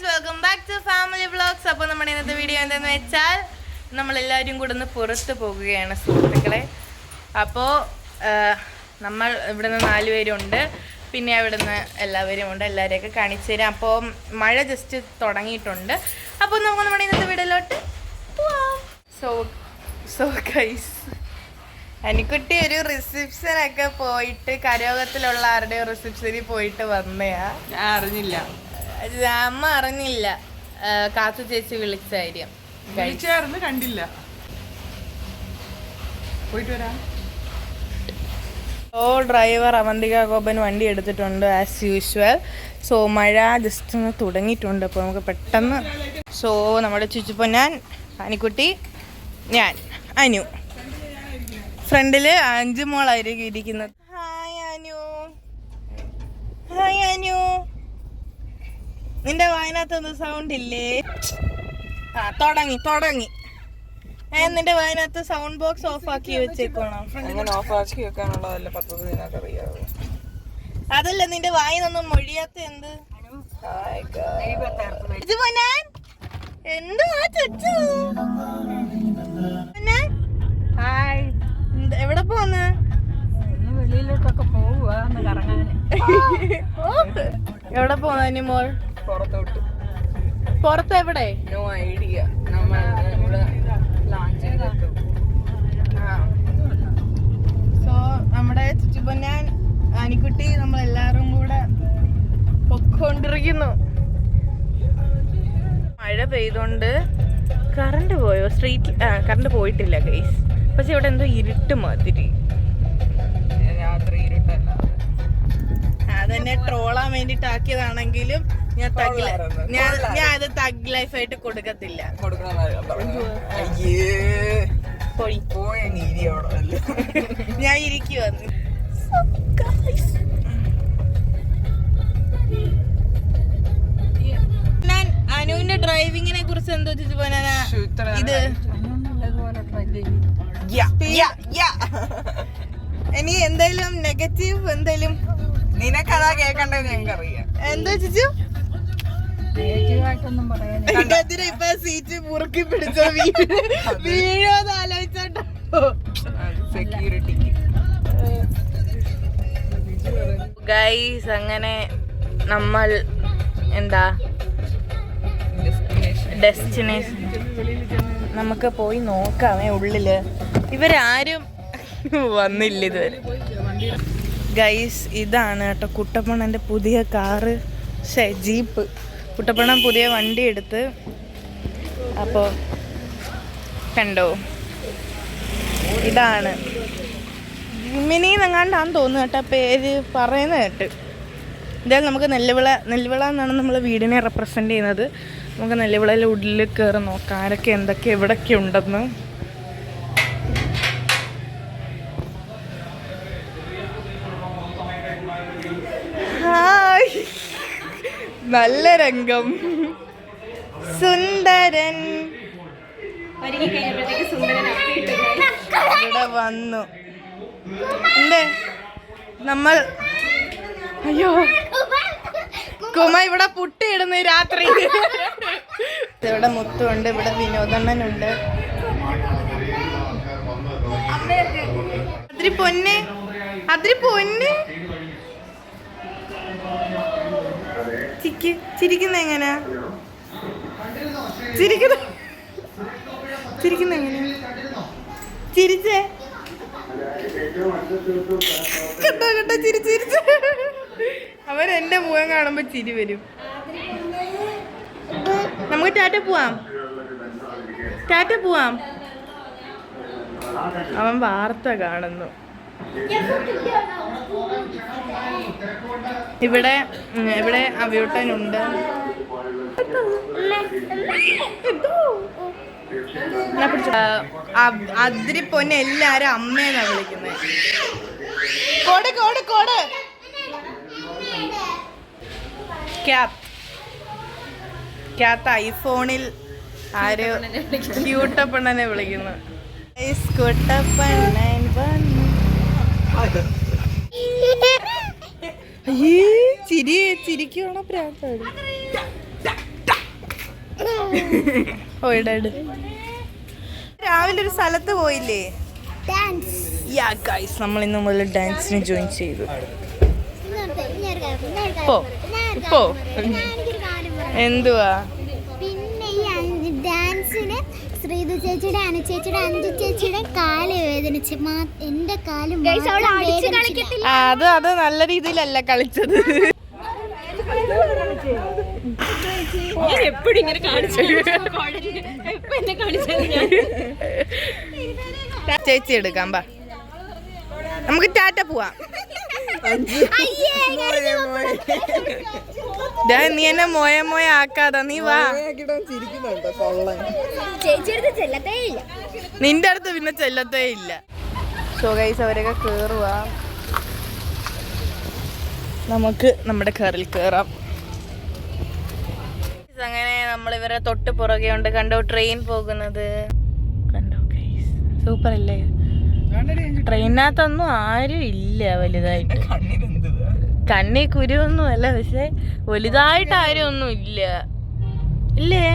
Guys welcome back to family vlogs അപ്പോൾ നമ്മുടെ ഇന്നത്തെ വീഡിയോ എന്തെന്ന് വെച്ചാൽ നമ്മളെല്ലാവരും കൂടെ ഒന്ന് പുറത്ത് പോകുകയാണ് സുഹൃത്തുക്കളെ. അപ്പോൾ നമ്മൾ ഇവിടുന്ന് നാല് പേരുണ്ട്. പിന്നെ അവിടുന്ന് എല്ലാവരും ഉണ്ട്. എല്ലാവരെയൊക്കെ കാണിച്ചു തരാം. അപ്പോൾ മഴ ജസ്റ്റ് തുടങ്ങിയിട്ടുണ്ട്. അപ്പോൾ നമുക്ക് നമ്മുടെ ഇന്നത്തെ വീഡിയോയിലോട്ട് സോ സോ ഗൈസ് എനിക്കുട്ടി ഒരു റിസപ്ഷനൊക്കെ പോയിട്ട് കരയോഗത്തിലുള്ള ആരുടെയോ റിസപ്ഷനിൽ പോയിട്ട് വന്നയാ? ഞാൻ അറിഞ്ഞില്ല. അമ്മ അറിഞ്ഞില്ല കാത്തു ചേച്ചി വിളിച്ച കാര്യം. വിളിച്ചായിരുന്നു കണ്ടില്ല. പോയിട്ട് വരാം. ഓ ഡ്രൈവർ അവന്തിക ഗോപൻ വണ്ടി എടുത്തിട്ടുണ്ട് ആസ് യൂഷ്വൽ സോ മഴ ജസ്റ്റ് ഒന്ന് തുടങ്ങിയിട്ടുണ്ട്. അപ്പോൾ നമുക്ക് പെട്ടെന്ന്. സോ നമ്മുടെ ചുച്ചുപ്പൊന്നാൻ അനിക്കുട്ടി ഞാൻ അനു. ഫ്രണ്ടിൽ അഞ്ചു മോളായിരിക്കും ഇരിക്കുന്നത്. ഹായ് അനു. ഹായ് അനു. നിന്റെ വായനകത്തൊന്നും സൗണ്ട് ഇല്ലേ? ആ തുടങ്ങി തുടങ്ങി. ഏ നിന്റെ വായനകത്ത് സൗണ്ട് ബോക്സ് ഓഫ് ആക്കി വെച്ചേക്കോണം അങ്ങനെ ഓഫ് ആക്കി വെക്കാനുള്ളതല്ല പദ്ധതി അതല്ല നിന്റെ വായനൊന്നും മൊഴിയാത്ത എന്ത്? ഇത് പൊന്നാൻ. എന്തുവാ ചുച്ചു? ഹായ് എവിടെ പോന്ന്? വെളിയിലോട്ടൊക്കെ പോവുക കറങ്ങാൻ എവിടെ പോന്നു മോൾ? പുറത്തോട്ട്. പുറത്ത് എവിടെ? No idea. നമ്മൾ ലോഞ്ച് സോ നമ്മുടെ ചുറ്റുപൊന്നാൻ ആനിക്കുട്ടി നമ്മൾ എല്ലാവരും കൂടെ പൊക്കോണ്ടിരിക്കുന്നു. മഴ പെയ്തോണ്ട് കറണ്ട് പോയോ? സ്ട്രീറ്റ് കറണ്ട് പോയിട്ടില്ല ഗൈസ് പക്ഷെ ഇവിടെ എന്തോ ഇരുട്ട് മാതിരി. അതെന്നെ ട്രോളാൻ വേണ്ടിട്ട് ആക്കിയതാണെങ്കിലും ഞാൻ തഗ് ഞാൻ ഞാൻ അത് തഗ് ലൈഫ് ആയിട്ട് കൊടുക്കത്തില്ല ഞാൻ ഇരിക്കുവന്ന് ഞാൻ അനുവിന്റെ ഡ്രൈവിങ്ങിനെ കുറിച്ച് എന്തോ ഇത്. ഇനി എന്തെങ്കിലും നെഗറ്റീവ് എന്തെങ്കിലും നിനക്കതാ കേക്കണ്ടെന്ന് ഞങ്ങൾക്കറിയാം. എന്താ ചോദിച്ചു നെഗറ്റീവായിട്ടൊന്നും പറയാൻ ഇതിന് ഇപ്പൊ സീറ്റ് മുറുക്കി പിടിച്ച വീഴോന്ന് ആലോചിച്ചോട്ടോ സെക്യൂരിറ്റിക്ക് ഗൈസ് അങ്ങനെ നമ്മൾ എന്താ? ഡെസ്റ്റിനേഷൻ നമുക്ക് പോയി നോക്കാമേ ഉള്ളിൽ. ഇവരാരും വന്നില്ല ഇതുവരെ. ഗൈസ് ഇതാണ് കേട്ടോ കുട്ടപ്പണന്റെ പുതിയ കാറ്. ഷേ ജീപ്പ്. കുട്ടപ്പണൻ പുതിയ വണ്ടി എടുത്ത് അപ്പോൾ കണ്ടോ? ഇതാണ്. ജിമിനി എന്നെങ്ങാണ്ടാന്ന് തോന്നുന്നു കേട്ടോ പേര് പറയുന്ന കേട്ട്. ഇതായാലും നമുക്ക് നെല്ലുവിള നെല്ലുവിള എന്നാണ് നമ്മൾ വീടിനെ റെപ്രസെന്റ് ചെയ്യുന്നത്. നമുക്ക് നെല്ലുവിളയിലെ ഉള്ളിൽ കയറി നോക്കാം ആരൊക്കെ എന്തൊക്കെ എവിടെയൊക്കെ ഉണ്ടെന്ന് ഹായ് നല്ല രംഗം. സുന്ദരൻ. ഇവിടെ വന്നു. എന്തേ? നമ്മൾ അയ്യോ. കുമ ഇവിടെ പുട്ടിയിടുന്നു രാത്രി. ഇവിടെ മുത്തുണ്ട് ഇവിടെ വിനോദണ്ണനുണ്ട്. അതിരി പൊന്നെ അതിരി പൊന്നെ. ചിക്ക് ചിരിക്കുന്ന എങ്ങനെയാ ചിരിക്കുന്ന? ചിരിക്കുന്ന എങ്ങനെയാ ചിരിച്ചേ? കേട്ടോ കേട്ടോ ചിരി ചിരിച്ച്. അവരെന്റെ മുഖം കാണുമ്പോ ചിരി വരും. നമുക്ക് ടാറ്റ പോവാം. ടാറ്റ പോവാം. അവൻ വാർത്ത കാണുന്നു. ഇവിടെ ഇവിടെ അവിയൂട്ടനുണ്ട് അതിരി പൊന്നെ എല്ലാരും അമ്മയെന്നാ വിളിക്കുന്നത് കോട് കോട് കോട്. ക്യാത്ത് ഐഫോണിൽ ആര് ക്യൂട്ടപ്പണ്ണനെ വിളിക്കുന്നു. കുട്ടപ്പണ്ണൻ വന്നു. അയ്യേ ചിരി ചിരിക്കുവാണോ പ്രാന്താണ് ഓ ഇടാട് രാവിലെ ഒരു സ്ഥലത്ത് പോയില്ലേ ഡാൻസ് യാ ഗൈസ് നമ്മൾ ഇന്ന് മുതൽ ഡാൻസിന് ജോയിൻ ചെയ്തു പോ. എന്തുവാ പിന്നെ ഈ അഞ്ച് ഡാൻസിന് ശ്രീതു ചേച്ചിയുടെ അനു ചേച്ചിയുടെ അഞ്ചു ചേച്ചിയുടെ കാൽ വേദനിച്ച് മാ- എന്റെ കാൽ അത് അത് നല്ല രീതിയിലല്ല കളിച്ചത്. ചേച്ചി എടുക്കാം ബാ നമുക്ക് ടാറ്റ പോവാം. നീ എന്നെ മോയ മോയ ആക്കാതാ നീ വാ. ചേച്ചിയുടെ ചെല്ലത്തേ ഇല്ല. നിന്റെ അടുത്ത് പിന്നെ ചെല്ലത്തേ ഇല്ല. സോ ഗൈസ് അവരൊക്കെ കേറുവാ. നമുക്ക് നമ്മുടെ കാറിൽ കേറാം. അങ്ങനെ നമ്മൾ ഇവരെ തൊട്ട് പുറകെ ഉണ്ട്. കണ്ടോ ട്രെയിൻ പോകുന്നത്. കണ്ടോ ഗൈസ് സൂപ്പർ അല്ലേ? ട്രെയിനകത്തൊന്നും ആരും ഇല്ല വലുതായിട്ട്. കണ്ണി കുരുവൊന്നും അല്ല പക്ഷെ വലുതായിട്ട് ആരും ഒന്നും ഇല്ല. ഇല്ലേ?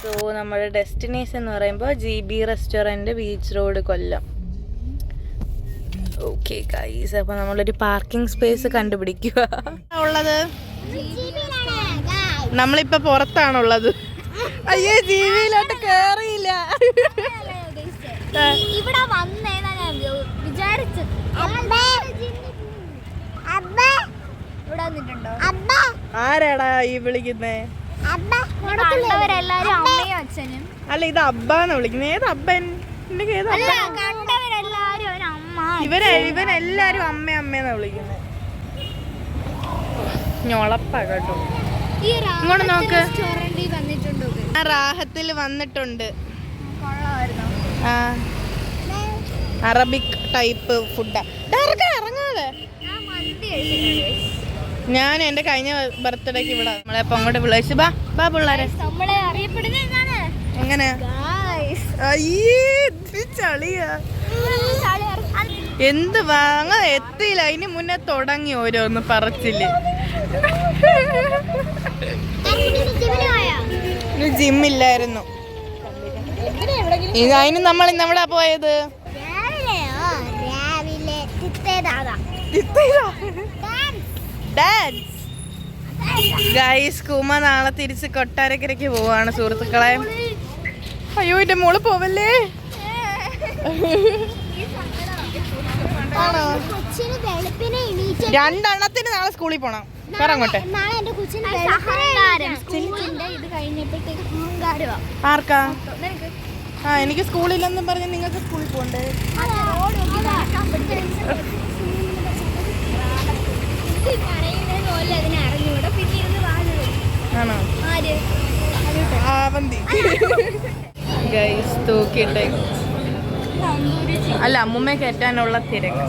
സോ നമ്മുടെ ഡെസ്റ്റിനേഷൻ എന്ന് പറയുമ്പോൾ G B restaurant beach road Kollam. Okay guys അപ്പോൾ നമ്മളൊരു പാർക്കിംഗ് സ്പേസ് കണ്ടുപിടിക്കുക. ഉള്ളത്? നമ്മളിപ്പോൾ പുറത്താണുള്ളത്. അയ്യേ ജീവിയിലോട്ട് കേറിയില്ല. ഇവിടെ വന്നേന്നാ ഞാൻ വിചാരിച്ചത്. ഇവിടെ വന്നിട്ടുണ്ടോ? ആരാടാ ഈ വിളിക്കുന്നേ? കണ്ടവരെല്ലാരും അമ്മയും അച്ഛനും. അല്ല ഇത് അബ്ബാന്ന് വിളിക്കുന്നത് ഏത് അബ്ബൻ? അല്ല കണ്ടവരെല്ലാരും ഒരു അമ്മ ഇവരെ ഇവരെല്ലാരും അമ്മ അമ്മയെന്നാ വിളിക്കുന്നത് ഞൊളപ്പാ കേട്ടോ. ഇങ്ങോട്ട് നോക്ക്. റാഹത്തിൽ വന്നിട്ടുണ്ട്. അറബിക് ടൈപ്പ് ഫുഡാ. ഇറങ്ങാതെ? ഞാൻ എന്റെ കഴിഞ്ഞ ബർത്ത്ഡേക്ക് ഇവിടെ നമ്മളെ അപ്പൊ അങ്ങോട്ട് വിളിച്ചു. ബാ ബാ പിള്ളേരെ. എങ്ങനെ? ചളിയാ. എന്ത് വാങ്ങ എത്തിയില്ല. അതിന് മുന്നേ തുടങ്ങി ഓരോന്ന് പറച്ചില്ലേ ജിമ്മില്ലായിരുന്നു ഇത് അതിന് നമ്മൾ ഇന്ന് എവിടെ പോയത്? ഗൈസ് കുമ നാളെ തിരിച്ച് കൊട്ടാരക്കരയ്ക്ക് പോവാണ് സുഹൃത്തുക്കളെ. അയ്യോ എന്റെ മോൾ പോവല്ലേ? ആണോ? രണ്ടെണ്ണത്തിന് നാളെ സ്കൂളിൽ പോണം. പറ അങ്ങോട്ടെ നാളെ എന്റെ സ്കൂളിന്റെ ഇത് കഴിഞ്ഞപ്പോഴത്തേക്ക് അഹങ്കാരമാ ആർക്കാ? നിനക്ക്? ആ എനിക്ക് സ്കൂളില്ലെന്നും പറഞ്ഞ് നിങ്ങൾക്ക് സ്കൂളിൽ പോണ്ടേ ആണോ? ആവന്തി ഗൈസ് തൂക്കിയിട്ടേ. അല്ല അമ്മൂമ്മ കയറ്റാനുള്ള തിരക്ക്.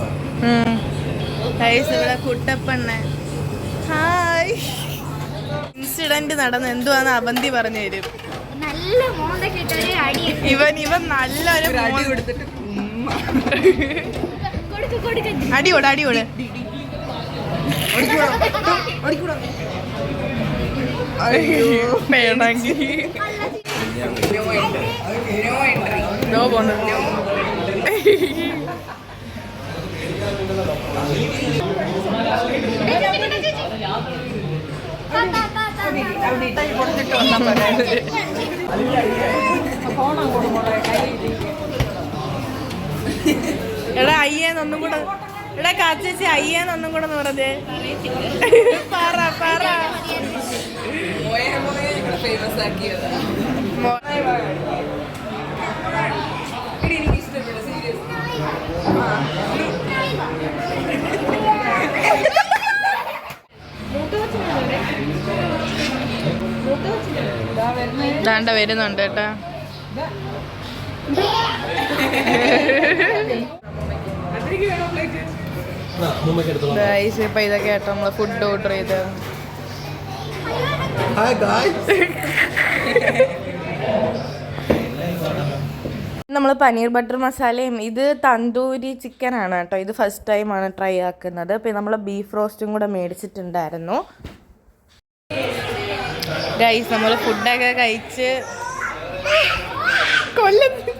ഗൈസ് ഇവിടെ കുട്ടപ്പണ്ണ ഹായ് ഇൻസിഡന്റ് നടന്ന് എന്തുവാന്ന് അവന്തി പറഞ്ഞു തരും. നല്ല ഇവൻ ഇവൻ നല്ലൊരു അടിയോട് അടിയോട് വേണമെങ്കിൽ. നോ പോന്നു എടാ അയ്യേന്നൊന്നും കൂടെ എടാ കാച്ചേച്ചി അയ്യേന്നൊന്നും കൂടെ എന്ന് പറഞ്ഞേ. പറ പറ. ഫേമസ് ആക്കിയത്. ദാണ്ട വരുന്നുണ്ട് കേട്ടാ. ഇപ്പൊ ഇതൊക്കെ ആട്ടോ നമ്മൾ ഫുഡ് ഓർഡർ ചെയ്ത്. നമ്മൾ പനീർ ബട്ടർ മസാലയും ഇത് തന്തൂരി ചിക്കൻ ആണ് കേട്ടോ. ഇത് ഫസ്റ്റ് ടൈം ആണ് ട്രൈ ആക്കുന്നത്. പിന്നെ നമ്മൾ ബീഫ് റോസ്റ്റും കൂടെ മേടിച്ചിട്ടുണ്ടായിരുന്നു. ഗൈസ് നമ്മൾ ഫുഡൊക്കെ കഴിച്ച് കൊല്ലുന്നു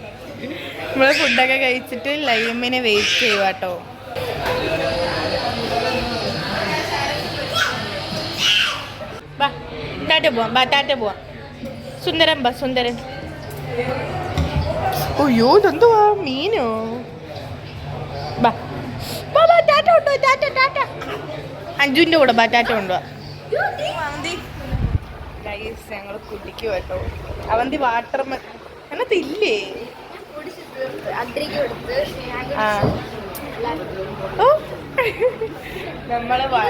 നമ്മൾ ഫുഡൊക്കെ കഴിച്ചിട്ട് ലൈമിനെ വെയിറ്റ് ചെയ്യുക കേട്ടോ. ടാറ്റ പോവാം ബാ ടാറ്റ പോവാം. സുന്ദരം ബാ സുന്ദരൻ. അയ്യോ ഇതെന്തുവാ? മീനോ? ബാ ബാ ബാ ടാറ്റ കൂടെ ബാ ടാറ്റ അവന്തി ഗൈസ് ഞങ്ങൾ കുടിക്കും കേട്ടോ. അവന്തി വാട്ടർ അങ്ങനത്തെ ഇല്ലേ? നമ്മൾ വാ-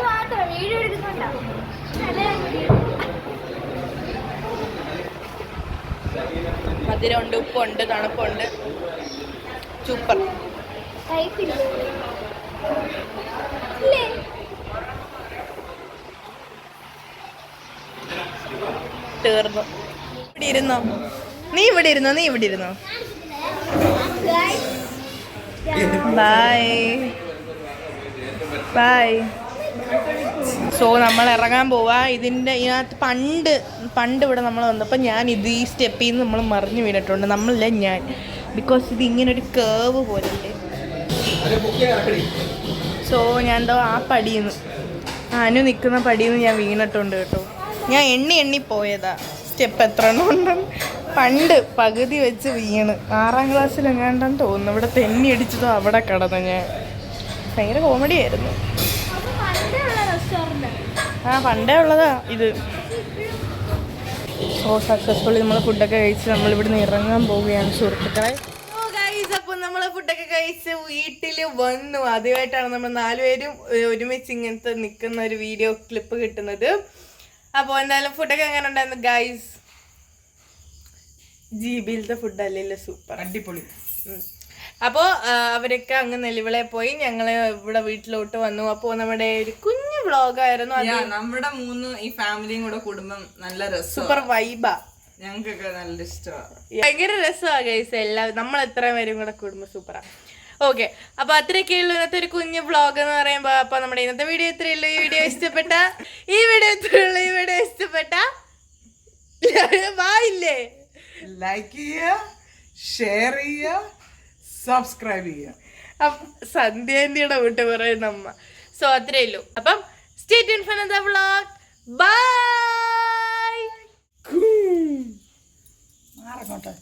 മധുരമുണ്ട് ഉപ്പുണ്ട് തണുപ്പുണ്ട്. സൂപ്പർ. തീർന്നു. ഇവിടെ ഇരുന്നോ? നീ ഇവിടെ ഇരുന്നോ? നീ ഇവിടെ ഇരുന്നോ? ബായ് ബായ് സോ നമ്മൾ ഇറങ്ങാൻ പോവാ. ഇതിന്റെ ഇതിനകത്ത് പണ്ട് പണ്ട് ഇവിടെ നമ്മൾ വന്നപ്പോൾ ഞാൻ ഇത് ഈ സ്റ്റെപ്പിൽ നിന്ന് നമ്മൾ മറിഞ്ഞു വീണിട്ടുണ്ട്. നമ്മളല്ല ഞാൻ. ബിക്കോസ് ഇത് ഇങ്ങനെ ഒരു കേവ് പോലെ സോ ഞാൻ എന്തോ ആ പടിയിൽ നിന്ന് അനു നിൽക്കുന്ന പടിയിൽ നിന്ന് ഞാൻ വീണിട്ടുണ്ട് കേട്ടോ. ഞാൻ എണ്ണി എണ്ണി പോയതാ. സ്റ്റെപ്പ് എത്ര എണ്ണം പണ്ട് പകുതി വെച്ച് വീണ്. ആറാം ക്ലാസ്സിൽ എങ്ങാണ്ടെന്ന് തോന്നുന്നു. ഇവിടെ തെന്നി അടിച്ചതോ അവിടെ കിടന്നു ഞാൻ. ഭയങ്കര കോമഡി ആയിരുന്നു. ആ പണ്ടേ ഉള്ളതാ ഇത്. സോ സക്സസ്ഫുള്ളി നമ്മൾ ഫുഡൊക്കെ കഴിച്ച് നമ്മൾ ഇവിടുന്ന് ഇറങ്ങാൻ പോവുകയാണ് സുഹൃത്തുക്കളെ. അപ്പോൾ നമ്മൾ ഫുഡൊക്കെ കഴിച്ച് വീട്ടിൽ വന്നു. ആദ്യമായിട്ടാണ് നമ്മൾ നാലുപേരും ഒരുമിച്ച് ഇങ്ങനത്തെ നിൽക്കുന്ന ഒരു വീഡിയോ ക്ലിപ്പ് കിട്ടുന്നത്. അപ്പോൾ എന്തായാലും ഫുഡൊക്കെ എങ്ങനെ ഉണ്ടായിരുന്നു ഗൈസ് ജീബിയിലത്തെ ഫുഡ് അല്ലല്ലോ സൂപ്പർ അടിപൊളി. അപ്പോൾ അവരൊക്കെ അങ്ങ് നെലിവിളെ പോയി. ഞങ്ങൾ ഇവിടെ വീട്ടിലോട്ട് വന്നു. അപ്പോ നമ്മുടെ ഒരു കുഞ്ഞു വ്ളോഗായിരുന്നു ആയിരുന്നു നമ്മുടെ മൂന്ന് ഈ ഫാമിലിയും കൂടെ കുടുംബം നല്ല രസം സൂപ്പർ വൈബാ ഞങ്ങൾക്കൊക്കെ നല്ല ഇഷ്ടമാണ് ഭയങ്കര രസമാണ് ഗൈസ് എല്ലാവരും നമ്മൾ എത്ര പേരും കൂടെ കുടുംബം സൂപ്പറാ ഓക്കെ. അപ്പൊ അത്രയൊക്കെ ഉള്ളൂ ഇന്നത്തെ ഒരു കുഞ്ഞു വ്ളോഗ് എന്ന് പറയുമ്പോ അപ്പൊ നമ്മുടെ ഇന്നത്തെ വീഡിയോ ഇത്രയുള്ളൂ ഈ വീഡിയോ ഇഷ്ടപ്പെട്ട ഈ വീഡിയോ ഇത്ര ഉള്ളൂ. ഈ വീഡിയോ ഇഷ്ടപ്പെട്ട വായില്ലേ ലൈക്ക് ചെയ്യുക ഷെയർ ചെയ്യുക സബ്സ്ക്രൈബ് ചെയ്യുക. സന്ധ്യാന്തിയുടെ വീട്ട് പറയുന്ന അമ്മ. സോ അത്രേ ഉള്ളൂ. അപ്പം state in for the vlog bye മാറങ്ങോട്ടെ.